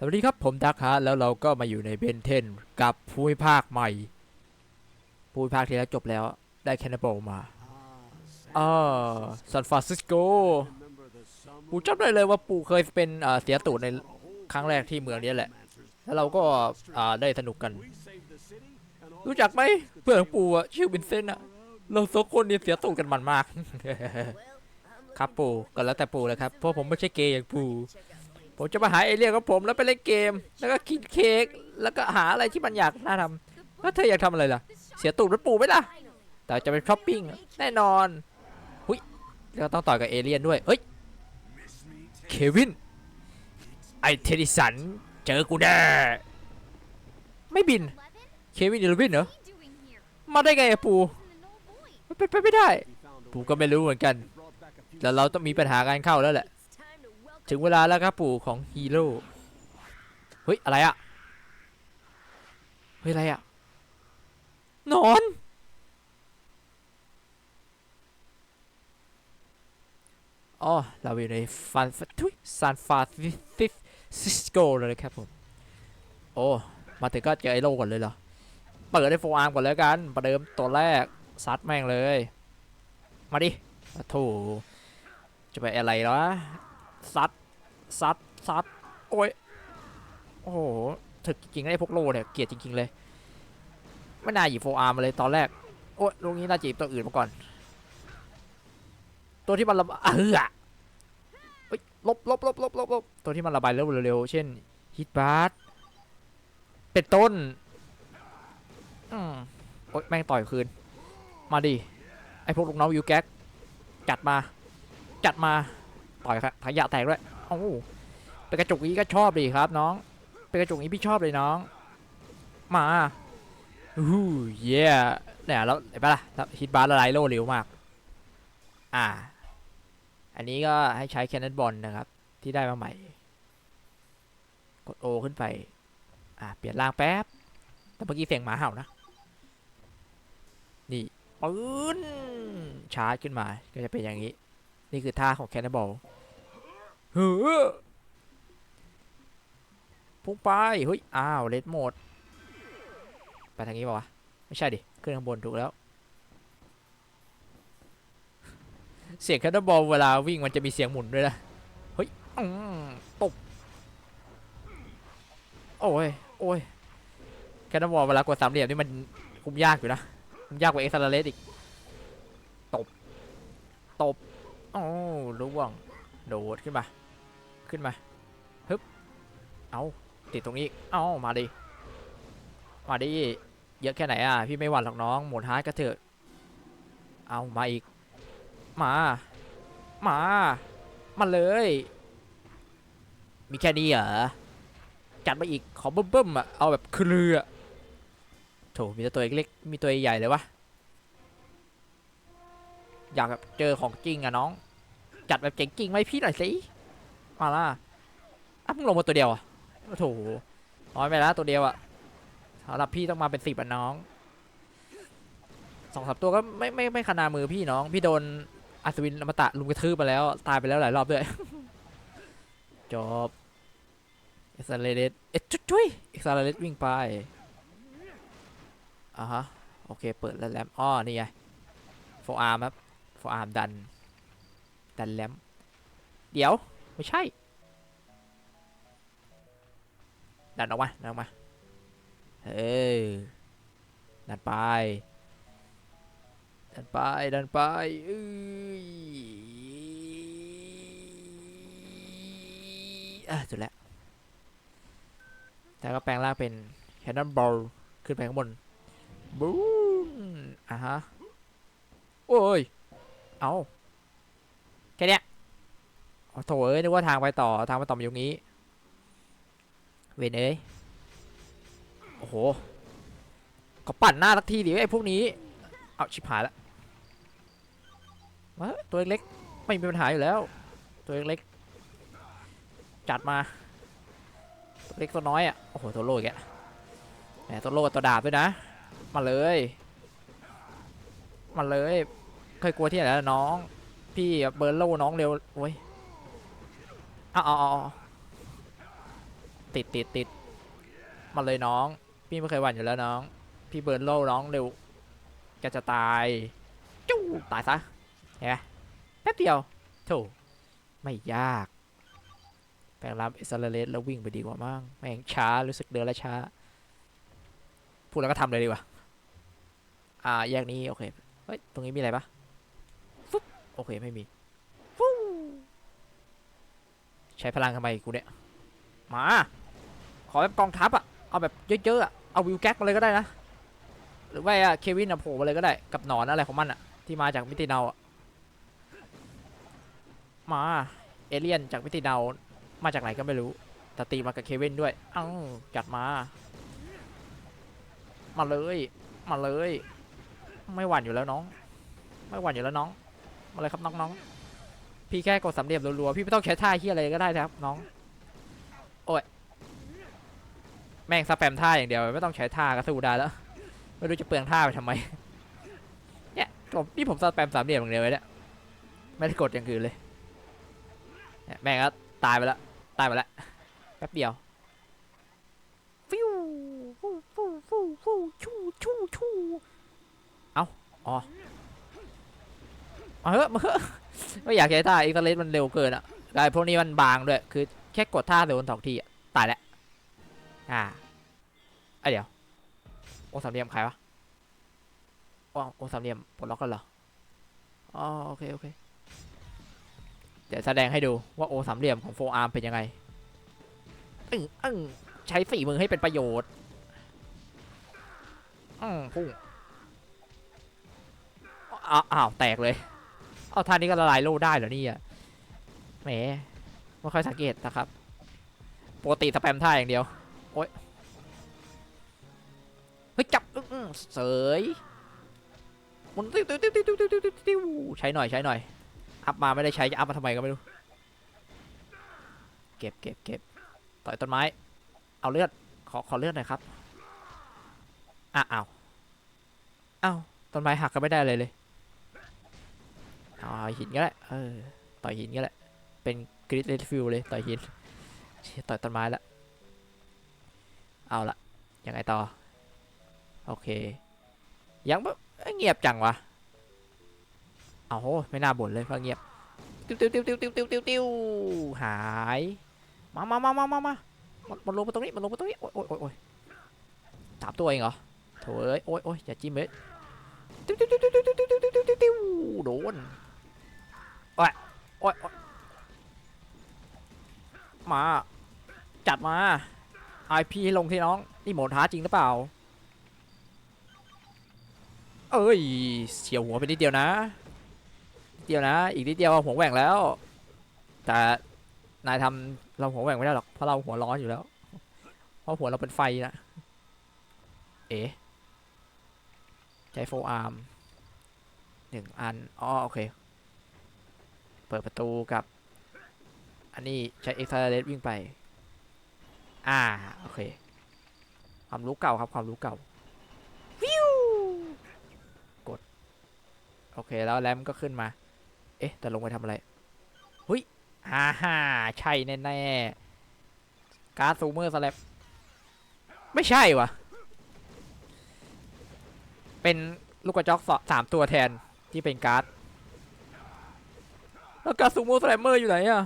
สวัสดีครับผมดักฮะแล้วเราก็มาอยู่ในเบนเทนกับภูมิภาคใหม่ภูมิภาคที่แล้วจบแล้วได้แคนาโบมาอ่าซานฟรานซิสโกปู่จำได้เลยว่าปู่เคยเป็นอ่าเสียตูดในครั้งแรกที่เมืองนี้แหละ แล้วเราก็อ่าได้สนุกกัน รู้จักไหมเพื่อนของปู่อะชื่อวินเซนต์อะเราสองคนเนี่ยเสียตูดกันมันมาก ครับปู่ก็แล้วแต่ปู่เลยครับเพราะผมไม่ใช่เกย์อย่างปู่ ผมจะมาหาเอเลี่ยนของผมแล้วไปเล่นเกม แล้วก็กินเค้กแล้วก็หาอะไรที่มันอยากน่าทำแล้วเธออยากทำอะไรล่ะ เสียตูดรถปูไหมล่ะ แต่จะเป็นช้อปปิ้งแน่นอนหุยแล้วต้องต่อยกับเอเลี่ยนด้วยเฮ้ยเควินไอเทดิสันเจอกูแน่ไม่บินเควินเดลวินเหรอมาได้ไงอะปูมันเป็นไปไม่ได้ ปูก็ไม่รู้เหมือนกัน แต่เราต้องมีปัญหาการเข้าแล้วแหละ ถึงเวลาแล้วครับปู่ของฮีโร่ เฮ้ย อะไรอะเฮ้ย อะไรอะนอน อ๋อ เราอยู่ในฟันทุยซานฟรานซิสโกเลยครับผม โอ้ มาถึงก็เจอไอ้โลก่อนเลยเหรอ เปิดได้โฟอาร์มก่อนเลยกันประเดิมตัวแรก ซัดแม่งเลย มาดิโถจะไปอะไรแล้วะ ซัดซัดซัดโอ้ยโอ้โหถึกจริงๆไอ้พวกโลเนี่ยเกลียดจริง ๆ เลย ไม่น่าหยิบโฟอาร์มาเลยตอนแรก โอ้ยลูกนี้น่าจะหยิบตัวอื่นมาก่อน ตัวที่มันระบายเออลบลบลบลบลบลบตัวที่มันระบายเร็วเร็วๆเช่นฮิตบาร์เป็นต้นอืมโอ๊ยแม่งต่อยคืน มาดิไอพวกลูกน้องยูแก๊กจัดมา จัดมา ต่อยครับขยะแตกด้วยโอ้เป็นกระจุกนี้ก็ชอบดีครับน้อง เป็นกระจุกนี้พี่ชอบเลยน้อง มาอู้เย่เนี่ยแล้วเห็นปะล่ะฮิตบาร์ละลายโลเร็วมาก อ่า อันนี้ก็ให้ใช้แคนนอนบอลนะครับ ที่ได้มาใหม่ กดโอขึ้นไป อ่า เปลี่ยนร่างแป๊บ แต่เมื่อกี้เสียงหมาเห่านะ นี่ปืนชาร์จขึ้นมา ก็จะเป็นอย่างนี้ นี่คือท่าของแคนนอนบอล เฮ้อพุ่งไปเฮ้ยอ้าวเลดหมด ไปทางนี้ป่าวะ ไม่ใช่ดิ ขึ้นข้างบนถูกแล้ว เสียงแคทบอลเวลาวิ่งมันจะมีเสียงหมุนด้วยนะ เฮ้ยตบโอ้ย โอ้ยแคทบอลเวลากดสามเหลี่ยมนี่มันคุมยากอยู่นะคุมยากกว่าเอ็กซ์ลาเลสอีก ตบ ตบ โอ้ล่วง โดดขึ้นมา ขึ้นมา ฮึบ เอาติดตรงนี้ เอามาดิ มาดิ เยอะแค่ไหนอะ พี่ไม่หวั่นหรอกน้อง หมดฮาร์ดก็เถอะ เอามาอีก มา มา มาเลย มีแค่นี้เหรอ จัดมาอีก ขอเบิ่มๆอะ เอาแบบเครือโถมีตัวเล็ก มีตัวใหญ่เลยวะ อยากแบบเจอของจริงอะน้อง จัดแบบเจ๋งจริงไหมพี่หน่อยสิ มาล่ะอะมึงลงมาตัวเดียวอะโอ้โถน้อยไปแล้วตัวเดียวอะสำหรับพี่ต้องมาเป็นสิบอะน้องสองสามตัวก็ไม่ไม่ไม่ขนามือพี่น้อง พี่โดนอัศวินอมตะลุมกระทืบไปแล้ว ตายไปแล้วหลายรอบด้วย จบเอ็กซ์เลเดเอ๊ะจุ้ยเอ็กซ์เลเดวิ่งไปอะฮะ โอเค เปิดแล้วแลมอ้อนี่ไงโฟอาร์มครับโฟอาร์มดัน ดันแลมเดี๋ยว ไม่ใช่ ดันออกมาดันออกมา เฮ้ย ดันไป ดันไป ดันไปเอ้ยอะจุดแล้วแต่ก็แปลงร่างเป็นแคนนอนบอลขึ้นไปข้างบนบูมอะฮะ โอ้ย เอา แค่เนี้ยโถเอ้ยนึกว่าทางไปต่อทางไปต่อมาอยู่งี้ เวนเอ้ยโอ้โหก็ปั่นหน้าสักทีดิไอ้พวกนี้ เอาชิบหายละวะตัวเล็กไม่มีปัญหาอยู่แล้ว ตัวเล็กจัดมา ตัวเล็กตัวน้อยอะโอ้โหตัวโลกแกแหมตัวโลกับตัวดาบด้วยนะ มาเลย มาเลย เคยกลัวที่ไหนแล้วน้อง พี่เบิร์นโลน้องเร็วโอ้ยอาเอติดติดติดมาเลยน้อง พี่ไม่เคยหวั่นอยู่แล้วน้อง พี่เบิร์นโล่น้องเร็วแกจะตายจู้ตายซะเห็นไหมแป๊บเดียวโถไม่ยาก แปลงรับเอสเซเลตแล้ววิ่งไปดีกว่ามั้งแม่งช้ารู้สึกเดินแล้วช้า พูดแล้วก็ทำเลยดีกว่า อ่าแยกนี้โอเค เฮ้ย ตรงนี้มีอะไรปะ โอเคไม่มีฟูใช้พลังทำไมกูเนี่ย มา ขอแบบกองทัพอะเอาแบบเยอะๆอะเอาวิวแก๊กมาเลยก็ได้นะ หรือว่าเควินอะโผล่มาเลยก็ได้ กับหนอนอะไรของมันอะที่มาจากมิติเนาอะมา เอเลี่ยนจากมิติเนามาจากไหนก็ไม่รู้ แต่ตีมากับเควินด้วย เอ้าจัดมา มาเลย มาเลย ไม่หวั่นอยู่แล้วน้อง ไม่หวั่นอยู่แล้วน้อง มาเลยครับน้องๆ พี่แค่กดสามเหลี่ยมรัวๆ พี่ไม่ต้องใช้ท่าเฮียอะไรก็ได้ครับน้อง โอ้ย แม่งสแปมท่าอย่างเดียวไม่ต้องใช้ท่าก็สู้ได้แล้ว ไม่รู้จะเปลืองท่าไปทำไม เนี่ยผมนี่ผมสแปมสามเหลี่ยมอย่างเดียวเลยเนี่ย ไม่ได้กดอย่างอื่นเลย แม่งก็ตายไปแล้ว ตายไปแล้วแป๊บเดียว ฟิวฟูฟูฟูฟูชูชูชูเอ้า อ๋อ มาเฮ้อะมาเฮ้อะไม่อยากใช้ท่าอีกตเลสมันเร็วเกินอะกายพวกนี้มันบางด้วย คือแค่กดท่าเร็วสองทีอะตายแล้วอ่าไอเดี๋ยวโอสามเหลี่ยมใครวะอ๋อโอสามเหลี่ยมปลดล็อกกันเหรออ๋อโอเคโอเคเดี๋ยวแสดงให้ดูว่าโอสามเหลี่ยมของโฟอาร์มเป็นยังไงอึ้งอึ้งใช้ฝีมือให้เป็นประโยชน์อืมพุ่งอ้าวอ้าวแตกเลย เอาท่านี้ก็ละลายโลได้เหรอนี่อะแหมไม่ค่อยสังเกตนะครับปกติสแปมท่าอย่างเดียวโอ๊ยเฮ้ยจับเสยมันติ้วติ้วติ้วติ้วติ้วติ้วติ้วใช้หน่อยใช้หน่อยอัพมาไม่ได้ใช้จะอัพมาทำไมก็ไม่รู้เก็บเก็บเก็บต่อยต้นไม้เอาเลือดขอขอเลือดหน่อยครับอ้าวอ้าวต้นไม้หักก็ไม่ได้เลยเลย เอาหินก็ได้เออต่อยหินก็ได้เป็นกริดเลดฟิลเลยต่อยหินต่อยต้นไม้ละเอาละยังไงต่อ โอเค ยังเงียบจังวะเอาโหไม่น่าบ่นเลยเพราะเงียบติ้วติ้วติ้วติ้วติ้วติ้วติ้วติ้วหายมามามามามามามันลงมาตรงนี้มันลงมาตรงนี้โอ๊ยโอ๊ยโอ๊ยสามตัวเองเหรอโถ่เอ้ยโอ๊ยโอ๊ยอย่าจิ้มเลยติ้วติ้วติ้วติ้วติ้วติ้วติ้วติ้วติ้วติ้วโดน โอ๊ยโอ๊ยมา จัดมาไอพีให้ลงที่น้อง นี่โหมดท้าจริงหรือเปล่า เอ้ยเสียวหัวไปนิดเดียวนะเดียวนะ อีกนิดเดียวหัวแหว่งแล้ว แต่นายทำเราหัวแหว่งไม่ได้หรอก เพราะเราหัวร้อนอยู่แล้ว เพราะหัวเราเป็นไฟนะ เอ๋ใช้โฟอาร์มหนึ่งอัน อ๋อโอเค เปิดประตูกับ อันนี้ใช้เอ็กซ์ r เล e วิ่งไป อ่า โอเค ความรู้เก่าครับความรู้เก่าวิวกด โอเค แล้วแรมก็ขึ้นมา เอ๊ะ แต่ลงไปทำอะไรหุยฮ่าฮ่าใช่แน่แน่ๆการ์ดซูเมอร์สแลปไม่ใช่วะเป็นลูกกระจอกสามตัวแทนที่เป็นการ์ด แล้วการ์ดซูเมอร์สลมเมอร์อยู่ไหนอะ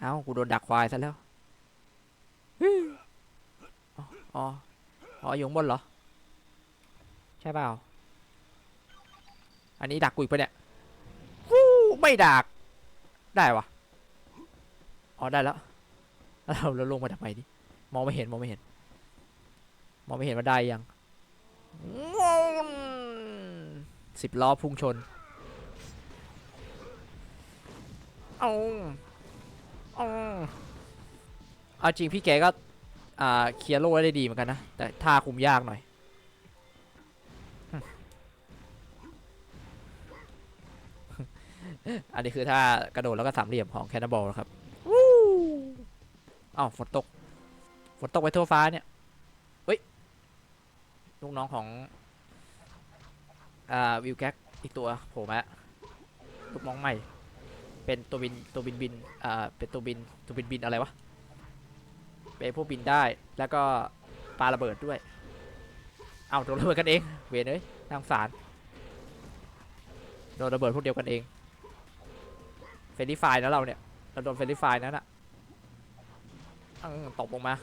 เอ้ากูโดนดักควายซะแล้วอ๋ออ๋ออ๋ออยู่บนเหรอ ใช่เปล่า อันนี้ดักกูอีกปะเนี่ยวู้ไม่ดัก ได้วะอ๋อได้แล้วแล้วเราเราลงมาทำไมดิมองไม่เห็นมองไม่เห็น มองไม่เห็นว่าได้ยังสิบล้อพุ่งชน เอาเอาเอาจริงพี่แกก็ อ่าเคลียร์โล่ได้ดีเหมือนกันนะ แต่ท่าคุมยากหน่อยอันนี้คือท่ากระโดดแล้วก็สามเหลี่ยมของแคนนบอลนะครับวู้อ้าวฝนตก ฝนตกไปทั่วฟ้าเนี่ย เฮ้ย ลูกน้องของ อ่า วิวแก๊กอีกตัวโผล่มาแล้วลูกน้องใหม่ เป็นตัวบินตัวบินบินอ่าเป็นตัวบินตัวบินบินอะไรวะเป็นพวกบินได้แล้วก็ปาระเบิดด้วย เอาโดนระเบิดกันเอง เวยนเอ้ยนางสารโดนระเบิดพวกเดียวกันเองเฟรนลี่ไฟนะเราเนี่ยเราโดนเฟรนลี่ไฟนั่นอะตกลงมา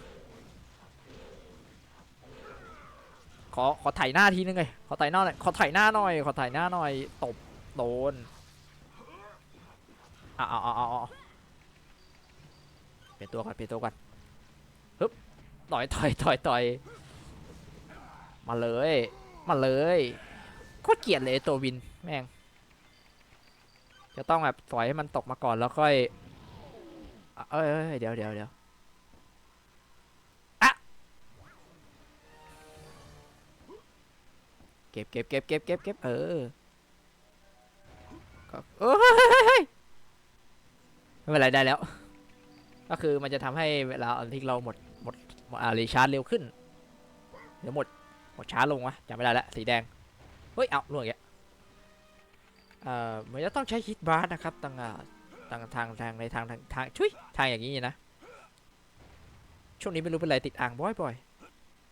ขอขอถ่ายหน้าทีนึงเลยขอถ่ายหน้าหน่อยขอถ่ายหน้าหน่อยขอถ่ายหน้าหน่อยตบโดน เอาเอาเอาเอาเปลี่ยนตัวก่อนเปลี่ยนตัวก่อนฮึบต่อยต่อยต่อยต่อยมาเลย มาเลยโคตรเกลียดเลยตัววินแม่ง จะต้องแบบปล่อยให้มันตกมาก่อนแล้วค่อย เอ้ยเอ้ยเดี๋ยวเดี๋ยวเดี๋ยวเก็บเก็บเก็บเก็บเก็บเก็บเออก็เอ้ย ไม่เป็นไรได้แล้ว ก็คือมันจะทำให้เวลาอันที่เราหมดหมดอ่ารีชาร์จเร็วขึ้นเดี๋ยวหมดหมดช้าลงวะจำไม่ได้ล้วสีแดง เฮ้ย เอาล่วงอีกแล้วเอ่อมันจะต้องใช้ฮิตบาร์นะครับต่างอ่าต่างทางทางในทางทางทางชุยทางอย่างนี้นะ ช่วงนี้ไม่รู้เป็นไรติดอ่างบ่อย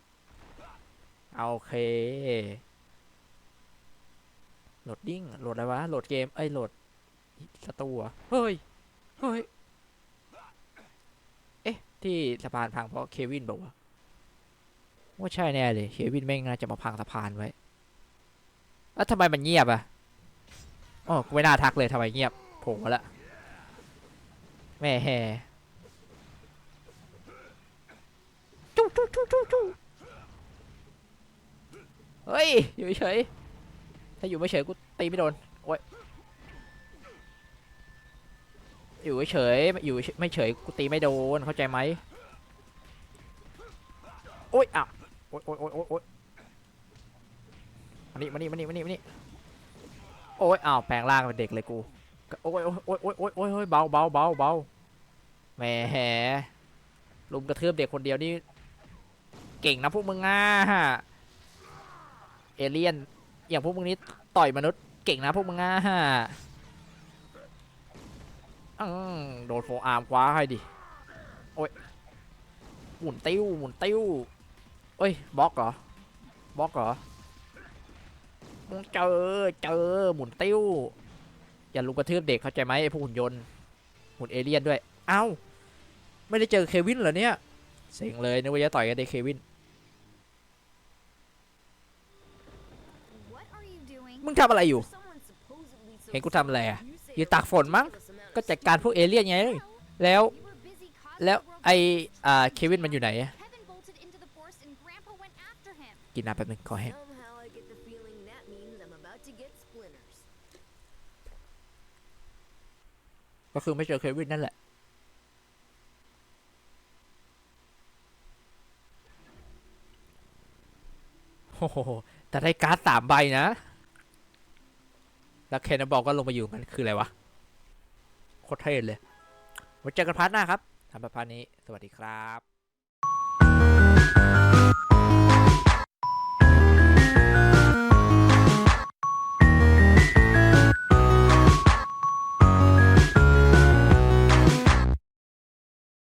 ๆเอาโอเคโหลดดิ้งโหลดอะไรวะโหลดเกมเอ้โหลดสตูเหรอเฮ้ย เฮ้ย เอ๊ะ ที่สะพานพังเพราะเควินบอกว่าว่าใช่แน่เลยเควินแม่งน่าจะมาพังสะพานไว้ แล้วทำไมมันเงียบอะอ๋อไม่น่าทักเลยทำไมเงียบโผล่มาละแม่แห่จู้จู้จู้จู้จู้เฮ้ย อยู่เฉย ถ้าอยู่ไม่เฉยกูตีไม่โดน อยู่เฉยอยู่ไม่เฉยกูตีไม่โดนเข้าใจไหมโอ้ยอ้าวโอ้ยโอ้ยโอ้ยโอ้ยมานี่มานี่มานี่มานี่มานี่โอ้ยอ้าวแปลงร่างเป็นเด็กเลยกูโอ้ยโอ้ยโอ้ยโอ้ยโอ้ยโอ้ยเบาเบาเบาเบาแหมลุมกระเทืบเด็กคนเดียวนี่เก่งนะพวกมึงอะเอเลี่ยนอย่างพวกมึงนี่ต่อยมนุษย์เก่งนะพวกมึงอะ อืมโดนโฟอาร์มคว้าให้ดิ โอ้ย หมุนติ้ว หมุนติ้วเอ้ยบล็อกเหรอบล็อกเหรอเจอเจอหมุนติ้ว อย่าลุกกระทืบเด็กเข้าใจไหมไอ้พวกหุ่นยนต์หุ่นเอเลี่ยนด้วย เอ้า ไม่ได้เจอเควินเหรอเนี่ยเซ็งเลยนึกว่าจะต่อยกันได้เควิน What are you doing? มึงทำอะไรอยู่ Someone supposedly so เห็นกูทำอะไรอะ You say ยืนตากฝนมั้ง ก็จัดการพวกเอเลี่ยนไง แล้วแล้วไออ่าเควินมันอยู่ไหน กินน้ำแป๊บนึงขอแห้งก็คือไม่เจอเควินนั่นแหละโอ้โหแต่ได้การ์ดสามใบนะ แล้วเคนบอกก็ลงมาอยู่กันคืออะไรวะ โคตรเท่เลยไว้เจอกันพาร์ทหน้าครับทำแบบพาร์ทนี้ สวัสดีครับ